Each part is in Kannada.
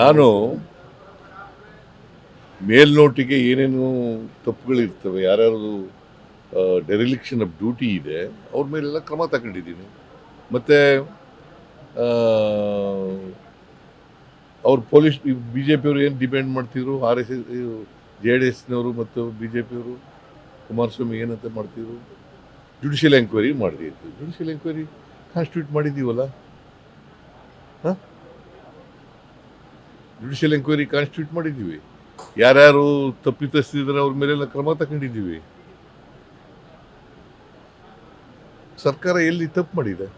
ನಾನು ಮೇಲ್ನೋಟಿಗೆ ಏನೇನು ತಪ್ಪುಗಳಿರ್ತವೆ ಯಾರ್ಯಾರು ಡೆರಿಲಿಕ್ಷನ್ ಆಫ್ ಡ್ಯೂಟಿ ಇದೆ, ಅವ್ರ ಮೇಲೆಲ್ಲ ಕ್ರಮ ತಗೊಂಡಿದ್ದೀನಿ. ಮತ್ತು ಅವ್ರು ಪೊಲೀಸ್ ಬಿ ಜೆ ಪಿಯವರು ಏನು ಡಿಪೆಂಡ್ ಮಾಡ್ತಿದ್ರು? R S S J D ಎಸ್ನವರು ಮತ್ತು ಬಿ ಜೆ ಪಿಯವರು ಕುಮಾರಸ್ವಾಮಿ ಏನಂತ ಮಾಡ್ತಿದ್ರು? ಜುಡಿಷಿಯಲ್ ಎಂಕ್ವೈರಿ ಮಾಡಿದ್ವಿ ಜುಡಿಷಿಯಲ್ ಎಂಕ್ವೈರಿ ಕಾನ್ಸ್ಟಿಟ್ಯೂಟ್ ಮಾಡಿದ್ದೀವಲ್ಲ? ಹಾಂ? ಜುಡಿಷಿಯಲ್ ಎಂಕ್ವೈರಿ ಕಾನ್ಸ್ಟಿಟ್ಯೂಟ್ ಮಾಡಿದ್ದೀವಿ. ಯಾರ್ಯಾರು ತಪ್ಪಿತಸ್ಥಿದ್ರೆ ಅವ್ರ ಮೇಲೆಲ್ಲ ಕ್ರಮ ತಗೊಂಡಿದ್ದೀವಿ. ಸರ್ಕಾರ ಎಲ್ಲಿ ತಪ್ಪು ಮಾಡಿದೆ?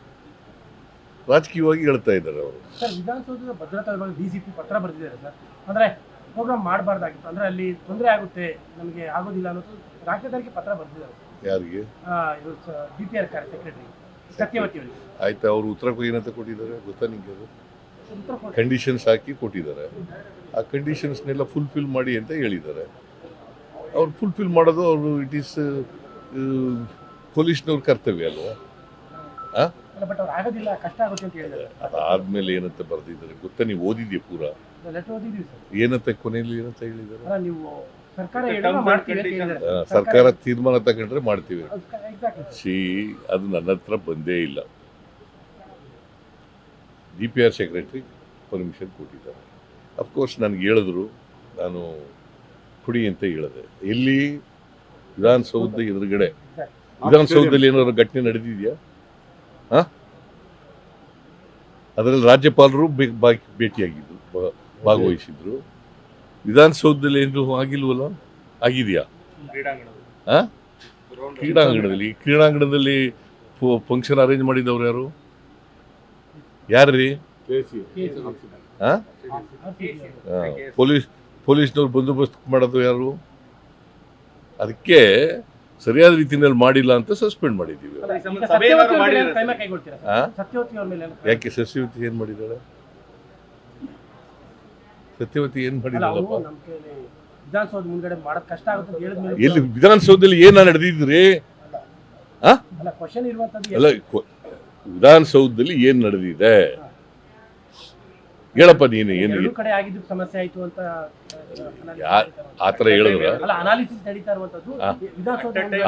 ರಾಜಕೀಯವಾಗಿ ಹೇಳ್ತಾ ಇದ್ದಾರೆ ಅವರು. ಸರ್ ವಿಧಾನಸೌಧದ ಭದ್ರತಾ ವಿಭಾಗ ಡಿಸಿಪಿ ಪತ್ರ ಬರೆದಿದ್ದಾರೆ ಸರ್. ಅಂದ್ರೆ ಪ್ರೋಗ್ರಾಮ್ ಮಾಡಬಾರ್ದಾಗಿತ್ತು. ಅಂದ್ರೆ ಅಲ್ಲಿ ತೊಂದರೆ ಆಗುತ್ತೆ ನಮಗೆ ಆಗೋದಿಲ್ಲ ಅನ್ನೋದು ರಾಜ್ಯದವರಿಗೆ ಪತ್ರ ಬರೆದಿದ್ದಾರೆ. ಯಾರಿಗೆ? D P R secretary Satyavathi ಅವರಿಗೆ. ಆಯ್ತಾ ಅವರು ಉತ್ತರ ಏನಂತ ಕೊಟ್ಟಿದ್ದಾರೆ? ಗೊತ್ತಾ ನಿಮಗೆ ಅದು. ಕಂಡೀಷನ್ಸ್ ಹಾಕಿ ಕೊಟ್ಟಿದ್ದಾರೆ. ಆ ಕಂಡೀಷನ್ಸ್ನೆಲ್ಲ ಫುಲ್ಫಿಲ್ ಮಾಡಿ ಅಂತ ಹೇಳಿದ್ದಾರೆ. ಅವ್ರು ಫುಲ್ಫಿಲ್ ಮಾಡೋದು ಅವರು ಇಟ್ ಈಸ್ ಪೊಲೀಸ್ನವ್ರ ಕರ್ತವ್ಯ ಅಲ್ವಾ? ಆದ್ಮೇಲೆ ಬಟ್ ಅವ್ರು ಆಗೋದಿಲ್ಲ ಕಷ್ಟ ಆಗುತ್ತೆ ಅಂತ ಹೇಳಿದ್ದಾರೆ. ಅದಾದ್ಮೇಲೆ ಏನಂತ ಬರೆದಿದ್ದಾರೆ ಗೊತ್ತಾ? ನೀವು ಓದಿದ್ಯಾ ಪೂರ? ಲೆಟರ್ ಓದಿದ್ದೀವಿ ಸರ್. ಏನಂತ ಕೊನೆಯಲ್ಲಿ ಏನಂತ ಹೇಳಿದ್ದಾರೆ? ಸರ್ಕಾರ ತೀರ್ಮಾನ ತಗೊಂಡ್ರೆ ಮಾಡ್ತೀವಿ. ಎಕ್ಸಾಕ್ಟ್ಲಿ ಸಿ ಅದು ನನ್ನ ಹತ್ರ ಬಂದೇ ಇಲ್ಲ. D P R secretary permission ಕೊಟ್ಟಿದ್ದಾರೆ. ಅಫ್ಕೋರ್ಸ್ ನನಗೆ ಹೇಳಿದ್ರು, ನಾನು ಕುಡಿ ಅಂತ ಹೇಳಿದೆ. ಎಲ್ಲಿ? ವಿಧಾನಸೌಧ ಎದುರುಗಡೆ. ವಿಧಾನಸೌಧದಲ್ಲಿ ಏನಾದ್ರು ಘಟನೆ ನಡೆದಿದೆಯಾ? ಹಾ? ಅದರಲ್ಲಿ ರಾಜ್ಯಪಾಲರು ಬಾ- ಭಾಗವಹಿಸಿದ್ರು. ವಿಧಾನಸೌಧದಲ್ಲಿ ಏನು ಆಗಿಲ್ವಲ್ಲ? ಆಗಿದೆಯಾ? ಹಾ? ಕ್ರೀಡಾಂಗಣದಲ್ಲಿ. ಕ್ರೀಡಾಂಗಣದಲ್ಲಿ ಫಂಕ್ಷನ್ ಅರೇಂಜ್ ಮಾಡಿದವ್ರು ಯಾರು? ಯಾರ್ರೀ? ಪೊಲೀಸ್ ಪೊಲೀಸ್ನವ್ರು ಬಂದೋಬಸ್ತ್ ಮಾಡೋದು ಯಾರು? ಅದಕ್ಕೆ ಸರಿಯಾದ ರೀತಿಯಲ್ಲಿ ಮಾಡಿಲ್ಲ ಅಂತ ಸಸ್ಪೆಂಡ್ ಮಾಡಿದ್ದೀವಿ. ಯಾಕೆ ಸಸ್ಯವತಿ ಏನ್ ಮಾಡಿದ್ದಾಳೆ? ಸತ್ಯವತಿ ಏನ್ ಮಾಡಿದ್ದಾಳಪ್ಪ? ಅವರು ಮಾಡಿದಾಳಪ್ಪ ನಮ್ಮ ಕೈಲಿ ವಿಧಾನಸೌಧ ಮುಂದ್ಗಡೆ ಮಾಡೋದು ಕಷ್ಟ ಆಗುತ್ತೆ ಅಂತ ಹೇಳಿದ್ಮೇಲೆ ಎಲ್ಲಿ ವಿಧಾನಸೌಧದಲ್ಲಿ ಏನ ನಡೆದಿದ್ರಿ ಅಲ್ಲ ವಿಧಾನಸೌಧದಲ್ಲಿ ಏನ್ ನಡೆದಿದೆ? ಹೇಳಪ್ಪ ನೀನು ಏನು ಎರಡು ಕಡೆ ಆಗಿದ್ದು ಸಮಸ್ಯೆ ಆಯ್ತು ಅಂತ ಆ, ಥರ ಹೇಳಿದ್ರ? ಅಲ್ಲ ಅನಾಲಿಸಿಸ್ ನಡೀತಾ ಇರುವಂತದ್ದು ಆ.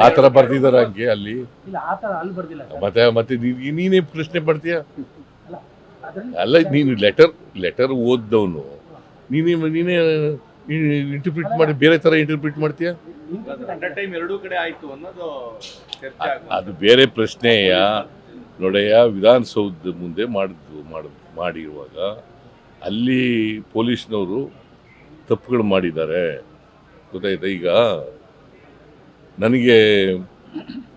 ಥರ ಬರ್ದಿದಾರ ಹಂಗೆ ಅಲ್ಲಿ? ಇಲ್ಲ ಆ ತರ ಅಲ್ಲಿ ಮತ್ತೆ ಮತ್ತೆ ನೀನೇ ಪ್ರಶ್ನೆ ಪಡ್ತೀಯ? ಅಲ್ಲ ನೀನು ಲೆಟರ್ ಲೆಟರ್ ಓದ್ದವನು. ನೀನೇ ನೀನೇ ಇಂಟರ್ಪ್ರಿಟ್ ಮಾಡಿ ಬೇರೆ ಥರ ಇಂಟರ್ಪ್ರಿಟ್ ಮಾಡ್ತೀಯ? interpret ಟೈಮ್ ಎರಡೂ ಕಡೆ ಆಯ್ತು ಅನ್ನೋದು ಚರ್ಚೆ ಅ- ಅದು ಬೇರೆ ಪ್ರಶ್ನೆಯ? ನೋಡಯ್ಯ ವಿಧಾನಸೌಧದ ಮುಂದೆ ಮಾಡಿದ್ದು ಮಾಡ, ಮಾಡಿರುವಾಗ ಅಲ್ಲಿ ಪೊಲೀಸ್ನವರು ತಪ್ಪುಗಳು ಮಾಡಿದ್ದಾರೆ. ಗೊತ್ತಾಯ್ತಾ? ಈಗ ನನಗೆ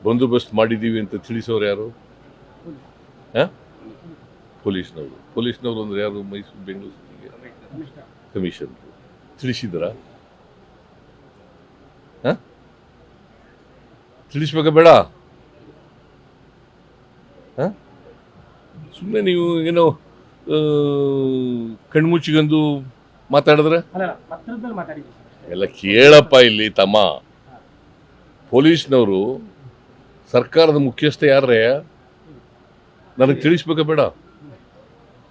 ಬಂದೋಬಸ್ತ್ ಮಾಡಿದ್ದೀವಿ ಅಂತ ತಿಳಿಸೋರು ಯಾರು? ಹಾಂ? ಪೊಲೀಸ್ನವರು. ಪೊಲೀಸ್ನವರು ಅಂದರೆ ಯಾರು? ಮೈಸೂರು, ಬೆಂಗಳೂರು ಕಮಿಷನ್ ತಿಳಿಸಿದ್ರ? ತಿಳಿಸ್ಬೇಕಾ ಬೇಡ? ಸುಮ್ಮನೆ ನೀವು ಏನೋ ಕಣ್ಮುಚ್ಚಿಗಂದು ಮಾತಾಡಿದ್ರೆ. ಎಲ್ಲ ಕೇಳಪ್ಪ ಇಲ್ಲಿ ತಮ್ಮ. ಪೊಲೀಸ್ನವರು ಸರ್ಕಾರದ ಮುಖ್ಯಸ್ಥ ಯಾರೇ ನನಗೆ ತಿಳಿಸ್ಬೇಕ ಬೇಡ?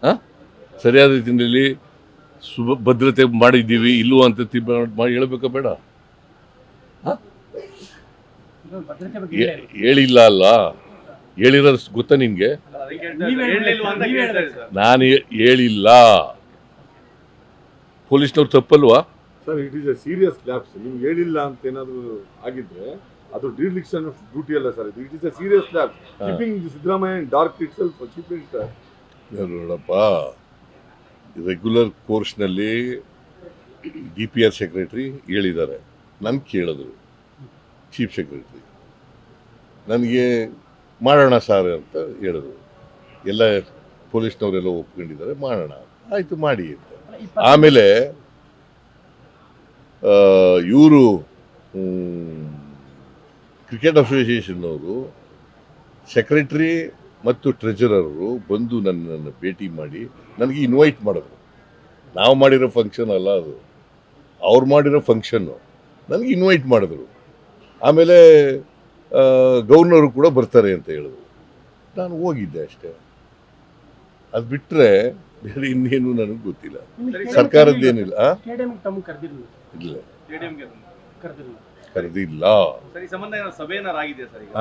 ಹಾಂ ಸರಿಯಾದ ರೀತಿಯಲ್ಲಿ ಸುಭ ಭದ್ರತೆ ಮಾಡಿದ್ದೀವಿ ಇಲ್ಲೋ ಅಂತ ಮಾಡಿ ಹೇಳ್ಬೇಕಾ ಬೇಡ? ಹೇಳಿಲ್ಲ ಅಲ್ಲ? ಹೇಳಿರೋದು ಗೊತ್ತಾ ನಿನ್ಗೆ? ನಾನು ಹೇಳಿಲ್ಲ. ಪೊಲೀಸ್ನವ್ರು ತಪ್ಪಲ್ವಾ? Sir it is a serious lapse ನಿಮ್ಗೆ ಹೇಳಿಲ್ಲ ಅಂತ ಏನಾದರೂ ಆಗಿದ್ರೆ ಅದು ಡಿಲಿಕ್ಷನ್ ಆಫ್ ಡ್ಯೂಟಿ ಅಲ್ಲ ಸರ್ ಇದು it is a serious lapse ಹಾ. Keeping Siddaramaiah dark itself chief sir ನೋಡಪ್ಪ. ರೆಗ್ಯುಲರ್ ಕೋರ್ಸ್ನಲ್ಲಿ ಡಿ ಪಿ ಆರ್ ಸೆಕ್ರೆಟ್ರಿ ಹೇಳಿದ್ದಾರೆ. ನಾನು ಕೇಳಿದ್ರು. ಚೀಫ್ ಸೆಕ್ರೆಟ್ರಿ ನನಗೆ ಮಾಡೋಣ ಸರ್ ಅಂತ ಹೇಳಿದ್ರು. ಎಲ್ಲ ಪೊಲೀಸ್ನವರೆಲ್ಲ ಒಪ್ಕೊಂಡಿದ್ದಾರೆ. ಮಾಡೋಣ. ಆಯಿತು ಮಾಡಿ ಅಂತ. ಆಮೇಲೆ ಇವರು ಕ್ರಿಕೆಟ್ ಅಸೋಸಿಯೇಷನ್ನವರು ಸೆಕ್ರೆಟ್ರಿ ಮತ್ತು ಟ್ರೆಜರರು ಬಂದು ನನ್ನನ್ನು ಭೇಟಿ ಮಾಡಿ ನನಗೆ ಇನ್ವೈಟ್ ಮಾಡಿದ್ರು. ನಾವು ಮಾಡಿರೋ ಫಂಕ್ಷನ್ ಅಲ್ಲ ಅದು. ಅವ್ರು ಮಾಡಿರೋ ಫಂಕ್ಷನ್ನು ನನಗೆ ಇನ್ವೈಟ್ ಮಾಡಿದ್ರು. ಆಮೇಲೆ ಗವರ್ನರು ಕೂಡ ಬರ್ತಾರೆ ಅಂತ ಹೇಳಿದ್ರು. ನಾನು ಹೋಗಿದ್ದೆ ಅಷ್ಟೇ. ಅದು ಬಿಟ್ಟರೆ ಬೇರೆ ಇನ್ನೇನು ನನಗೆ ಗೊತ್ತಿಲ್ಲ. ಸರ್ಕಾರದ ಸರ್ಕಾರದ್ದೇನಿಲ್ಲ ಇಲ್ಲ. ಕರೆದಿಲ್ಲ. ಸರ್ ಈ ಸಂಬಂಧ ಏನೋ ಸಭೆ ಏನಾರು ಆಗಿದೆ ಸರ್ ಈಗ?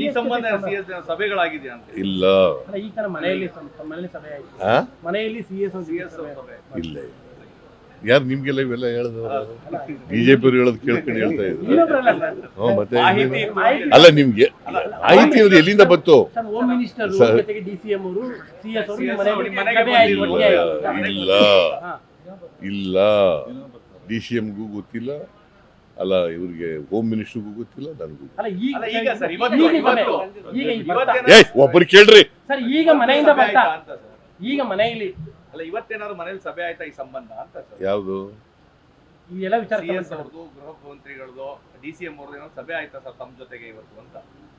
ಈ ಸಂಬಂಧ ಸಿ ಎಸ್ ಸಭೆಗಳಾಗಿದೆ ಅಂತ? ಇಲ್ಲ. ಇಲ್ಲ ಯಾರು ನಿಮ್ಗೆಲ್ಲ ಇವೆಲ್ಲ ಹೇಳಿದ್ರು ಬಿಜೆಪಿ ಅವ್ರು ಹೇಳೋದು ಕೇಳ್ಕೊಂಡು ಹೇಳ್ತಾ ಇದ್ರು. ಮತ್ತೆ ಅಲ್ಲ ನಿಮ್ಗೆ ಮಾಹಿತಿ ಅವ್ರು ಎಲ್ಲಿಂದ ಬಂತು? ಆಯ್ತು, ಆಯ್ತು. ಇಲ್ಲ. ಇಲ್ಲ. ಡಿ ಸಿ ಎಂಗೂ ಗೊತ್ತಿಲ್ಲ. ಅಲ್ಲ ಇವ್ರಿಗೆ ಹೋಮ್ ಮಿನಿಸ್ಟರ್ಗೂ ಗೊತ್ತಿಲ್ಲ ನನಗೂ ಏ ಒಬ್ಬರು ಕೇಳ್ರಿ. ಸರ್ ಈಗ ಮನೆಯಿಂದ ಸಭೆ ಬರ್ತಾ. ಆಯ್ತಾ ಅಂತ ಸರ್. ಈಗ ಮನೆಯಲ್ಲಿ. ಅಲ್ಲ ಇವತ್ತೇನಾದ್ರು ಮನೇಲಿ ಸಭೆ ಆಯ್ತಾ ಈ ಸಂಬಂಧ ಅಂತ ಸರ್? ಯಾವುದು? ಈ ಎಲ್ಲ ವಿಚಾರ ಅವ್ರದ್ದು ಗೃಹ ಮಂತ್ರಿಗಳದ್ದು ಡಿ ಸಿ ಎಂ ಅವ್ರದ್ದು ಏನೋ ಸಭೆ ಆಯ್ತಾ ಸರ್ ತಮ್ಮ ಜೊತೆಗೆ ಇವತ್ತು ಅಂತ?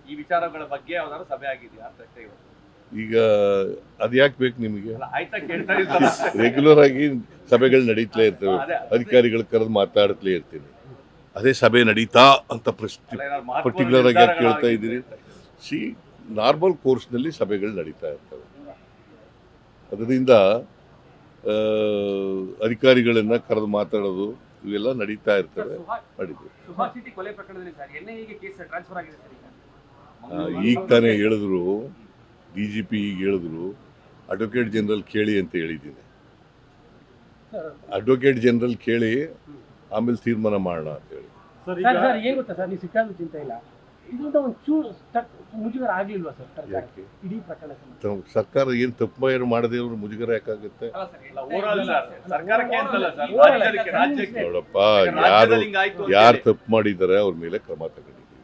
ಈ ವಿಚಾರಗಳ ಬಗ್ಗೆ ಯಾವ್ದಾದ್ರು ಸಭೆ ಆಗಿದೆಯಾ ಅಂತ ಇವತ್ತು? ಈಗ ಅದ್ಯಾಕ್ಬೇಕು ಬೇಕು ನಿಮಗೆ? ಅಲ್ಲ ಆಯ್ತಾ ಕೇಳ್ತಾ ಇರ್ತಾರೆ ರೆಗ್ಯುಲರ್ ಆಗಿ ಸಭೆಗಳು ನಡೀತಲೇ ಇರ್ತವೆ. ಅಧಿಕಾರಿಗಳ ಕರೆದು ಮಾತಾಡ್ತಲೇ ಇರ್ತೀನಿ. ಅದೇ ಸಭೆ ನಡೀತಾ ಅಂತ ಪ್ರಶ್ನೆ ಪರ್ಟಿಕ್ಯುಲರ್ ಆಗಿ ಯಾಕೆ ಕೇಳ್ತಾ ಇದ್ದೀರಿ? ಸಿ ನಾರ್ಮಲ್ ಕೋರ್ಸ್ನಲ್ಲಿ ಸಭೆಗಳು ನಡೀತಾ ಇರ್ತವೆ. ಅದರಿಂದ ಆ, ಅಧಿಕಾರಿಗಳನ್ನ ಕರೆದು ಮಾತಾಡೋದು ಇವೆಲ್ಲ ನಡೀತಾ ಇರ್ತವೆ. ನಡೀತವೆ ಸುಭಾಷ್ ಕೊಲೆ ಪ್ರಕರಣದಲ್ಲಿ ಸರ್ ಎನ್ ಕೇಸ್ ಟ್ರಾನ್ಸ್ಫರ್ ಆಗಿದೆ ಸರ್ ಈಗ? ಈಗ ತಾನೇ ಹೇಳಿದ್ರು. ಡಿ ಜಿ ಪಿ ಈಗ ಹೇಳಿದ್ರು. ಅಡ್ವೊಕೇಟ್ ಜನರಲ್ ಕೇಳಿ ಅಂತ ಹೇಳಿದ್ದೀನಿ. ಸರ್ ಅಡ್ವೊಕೇಟ್ ಜನರಲ್ ಕೇಳಿ ಆಮೇಲೆ ತೀರ್ಮಾನ ಮಾಡೋಣ ಅಂತ ಹೇಳಿ. ಇದರಿಂದ ಒಂದು ಚೂರು ಮುಜುಗರ ಆಗ್ಲಿಲ್ವಾ ಸರ್ ಸರ್ಕಾರ? ಇಡೀ ಪ್ರಕರಣ ಸಂಬಂಧ? ಸರ್ಕಾರ ಏನು ತಪ್ಪು ಏನು ಮಾಡದೇ ಇವ್ರು ಮುಜುಗರ ಯಾಕಾಗುತ್ತೆ? ಅಲ್ಲ, overall ಸರ್, ಸರ್ಕಾರಕ್ಕೆ ಅಂತಲ್ಲ ಸರ್, Overall ರಾಜ್ಯಕ್ಕೆ, ಸರ್, ನೋಡಪ್ಪ ಯಾರು ಯಾರು ತಪ್ಪು ಮಾಡಿದ್ದಾರೆ ಅವ್ರ ಮೇಲೆ ಕ್ರಮ ತಗೊಂಡಿದ್ದೀವಿ.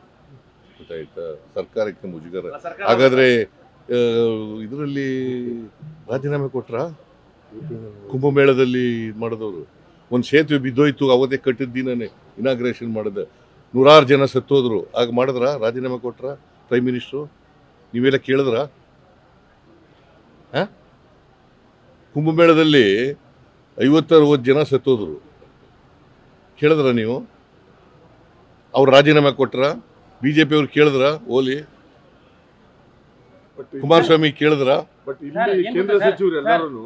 ಗೊತ್ತಾಯ್ತಾ? ಸರ್ಕಾರಕ್ಕೆ ಮುಜುಗರ. ಹಾಗಾದ್ರೆ ಇದರಲ್ಲಿ ರಾಜೀನಾಮೆ ಕೊಟ್ರ? ಕುಂಭಮೇಳದಲ್ಲಿ ಇದು ಮಾಡಿದವರು. ಒಂದು ಸೇತುವೆ ಬಿದ್ದೋಯ್ತು ಅವತ್ತೇ ಕಟ್ಟಿದ ದಿನನೇ ಇನಾಗ್ರೇಷನ್ ಮಾಡಿದ. ನೂರಾರು ಜನ ಸತ್ತೋದ್ರು. ಆಗ ಮಾಡಿದ್ರ? ರಾಜೀನಾಮೆ ಕೊಟ್ರ? ಪ್ರೈಮ್ ಮಿನಿಸ್ಟ್ರು ನೀವೆಲ್ಲ ಕೇಳಿದ್ರ? ಕುಂಭಮೇಳದಲ್ಲಿ ಐವತ್ತರವತ್ತು ಜನ ಸತ್ತೋದ್ರು. ಕೇಳಿದ್ರ ನೀವು? ಅವ್ರು ರಾಜೀನಾಮೆ ಕೊಟ್ರ? ಬಿ ಜೆ ಪಿಯವ್ರು ಕೇಳಿದ್ರ? ಓಲಿ? ಕುಮಾರಸ್ವಾಮಿ ಕೇಳಿದ್ರ? ಬಟ್ ಇಲ್ಲಿ ಕೇಂದ್ರ ಸಚಿವರು ಎಲ್ಲರೂ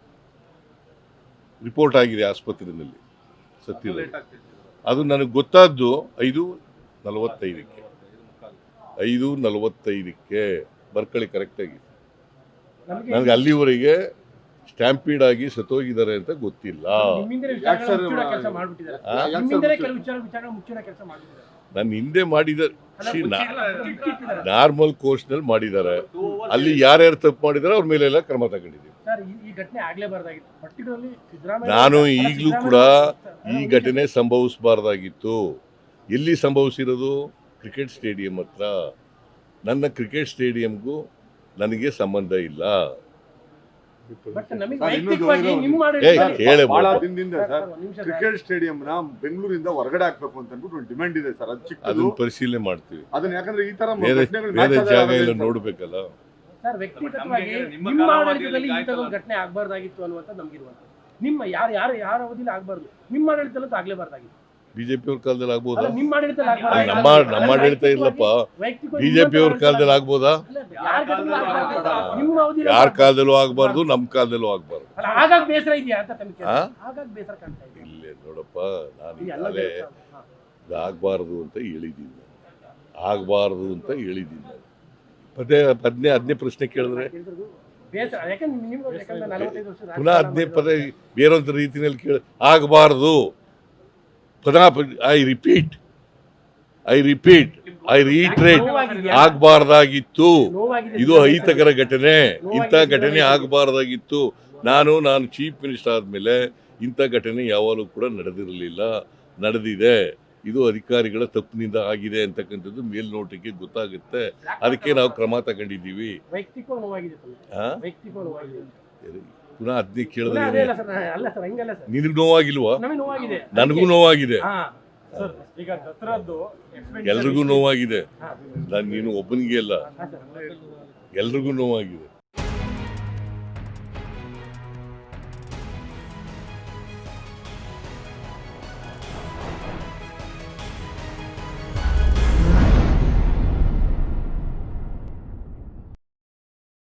ರಿಪೋರ್ಟ್ ಆಗಿದೆ ಆಸ್ಪತ್ರೆಯಲ್ಲಿ ಸತ್ಯ ಅದು ನನಗೆ ಗೊತ್ತಾದ್ದು ಐದು ನಲವತ್ತೈದಕ್ಕೆ. ಐದು ನಲವತ್ತೈದಕ್ಕೆ ಬರ್ಕಳಿ ಕರೆಕ್ಟಾಗಿ ನನಗೆ ಅಲ್ಲಿವರೆಗೆ ಸ್ಟ್ಯಾಂಪೀಡ್ ಆಗಿ ಸತ್ತೋಗಿದ್ದಾರೆ ಅಂತ ಗೊತ್ತಿಲ್ಲ. ನನ್ನ ಹಿಂದೆ ಮಾಡಿದ. ನಾರ್ಮಲ್ ಕೋರ್ಸ್ನಲ್ಲಿ ಮಾಡಿದ್ದಾರೆ. ಅಲ್ಲಿ ಯಾರ್ಯಾರು ತಪ್ಪು ಮಾಡಿದ್ದಾರೆ ಅವ್ರ ಮೇಲೆಲ್ಲ ಕ್ರಮ ತಗೊಂಡಿದ್ದೀವಿ. ನಾನು ಈಗಲೂ ಕೂಡ ಈ ಘಟನೆ ಸಂಭವಿಸಬಾರ್ದಾಗಿತ್ತು. ಎಲ್ಲಿ ಸಂಭವಿಸಿರೋದು? ಕ್ರಿಕೆಟ್ ಸ್ಟೇಡಿಯಂ ಹತ್ರ. ನನ್ನ ಕ್ರಿಕೆಟ್ ಸ್ಟೇಡಿಯಂಗೂ ನನಗೆ ಸಂಬಂಧ ಇಲ್ಲ. ಕ್ರಿಕೆಟ್ ಸ್ಟೇಡಿಯಂ ನ ಬೆಂಗಳೂರಿಂದ ಹೊರಗಡೆ ಹಾಕ್ಬೇಕು ಅಂತ ಅಂದ್ಬಿಟ್ಟು ಒಂದು ಡಿಮ್ಯಾಂಡ್ ಇದೆ ಸರ್ ಅದು ಚಿಕ್ಕದು. ಅದನ್ನ ಪರಿಶೀಲನೆ ಮಾಡ್ತೀವಿ. ಅದನ್ನ ಯಾಕಂದ್ರೆ ಈ ತರ ನೋಡ್ಬೇಕಲ್ಲ. ಸರ್ ವ್ಯಕ್ತಿಗತವಾಗಿ ನಿಮ್ಮ ಆಡಳಿತದಲ್ಲಿ. ಇಂಥದ್ದೊಂದು ಘಟನೆ ಆಗ್ಬಾರ್ದಾಗಿತ್ತು ಅನ್ನುವಂಥ ನಮ್ಗಿರುವಂತ ನಿಮ್ಮ ಯಾರು ಯಾರು ಯಾರ ಅವಧಿಲಿ ಆಗ್ಬಾರ್ದು? ನಿಮ್ಮ ಆಡಳಿತದಲ್ಲಿ ಆಗ್ಲೇಬಾರ್ದಾಗಿತ್ತು. ಬಿಜೆಪಿ ಅವ್ರ ಕಾಲದಲ್ಲಿ ಆಗ್ಬೋದಾ? ನಿಮ್ಮ ಆಡಳಿತದಲ್ಲಿ ನಮ್ಮ ನಮ್ಮ ಆಡಳಿತ ಇಲ್ಲಪ್ಪ. ಬಿಜೆಪಿ ಅವ್ರ ಕಾಲದಲ್ಲಿ ಆಗ್ಬೋದಾ? ಅಲ್ಲ, ಯಾರ ಕಾಲದಲ್ಲೂ ಆಗ್ಬಾರ್ದು. ನಿಮ್ಮ ಅವಧಿ ಯಾರ. ಕಾಲದಲ್ಲೂ ಆಗ್ಬಾರ್ದು ನಮ್ಮ ಕಾಲದಲ್ಲೂ ಆಗ್ಬಾರ್ದು. ಅಲ್ಲ, ಆಗಾಗ ಬೇಸರ ಇದೆಯಾ ಅಂತ ತಮಗೆ ಆ? ಆಗಾಗ ಬೇಸರ ಕಾಣ್ತಾ ಇದೆ ಇಲ್ಲೇ ನೋಡಪ್ಪ ನಾನು ಈಗಾಗಲೇ ಆಗಬಾರ್ದು ಅಂತ ಹೇಳಿದ್ದೀನಿ ಆಗಬಾರ್ದು ಅಂತ ಹೇಳಿದ್ದೀನಿ ನಾನು. ಪದೇ ಹದಿನೇ ಹದಿನೇ ಪ್ರಶ್ನೆ ಕೇಳಿದ್ರೆ ಪುನಃ ಹದಿನೈದು ಪದ ಬೇರೊಂದ ರೀತಿಯಲ್ಲಿ ಕೇಳ, ಆಗಬಾರ್ದು I repeat I repeat I reiterate? ಆಗಬಾರ್ದಾಗಿತ್ತು ಇದು. ಅಹಿತಕರ ಘಟನೆ ಇಂಥ ಘಟನೆ. ಆಗಬಾರ್ದಾಗಿತ್ತು ನಾನು ನಾನು ಚೀಫ್ ಮಿನಿಸ್ಟರ್ ಆದಮೇಲೆ ಇಂಥ ಘಟನೆ ಯಾವಾಗಲೂ ಕೂಡ ನಡೆದಿರಲಿಲ್ಲ, ನಡೆದಿದೆ ಇದು ಅಧಿಕಾರಿಗಳ ತಪ್ಪಿನಿಂದ ಆಗಿದೆ ಅಂತಕ್ಕಂಥದ್ದು ಮೇಲ್ನೋಟಕ್ಕೆ ಗೊತ್ತಾಗುತ್ತೆ. ಅದಕ್ಕೆ ನಾವು ಕ್ರಮ ತಗೊಂಡಿದ್ದೀವಿ. ಪುನಃ ಅದನ್ನೇ ಕೇಳಿದ್ರೆ ನಿನಗೆ ನೋವಾಗಿಲ್ವಾ? ನನಗೂ ನೋವಾಗಿದೆ. ಎಲ್ರಿಗೂ ನೋವಾಗಿದೆ. ನಾನು ನೀನು ಒಬ್ಬನಿಗೆ ಅಲ್ಲ. ಎಲ್ರಿಗೂ ನೋವಾಗಿದೆ.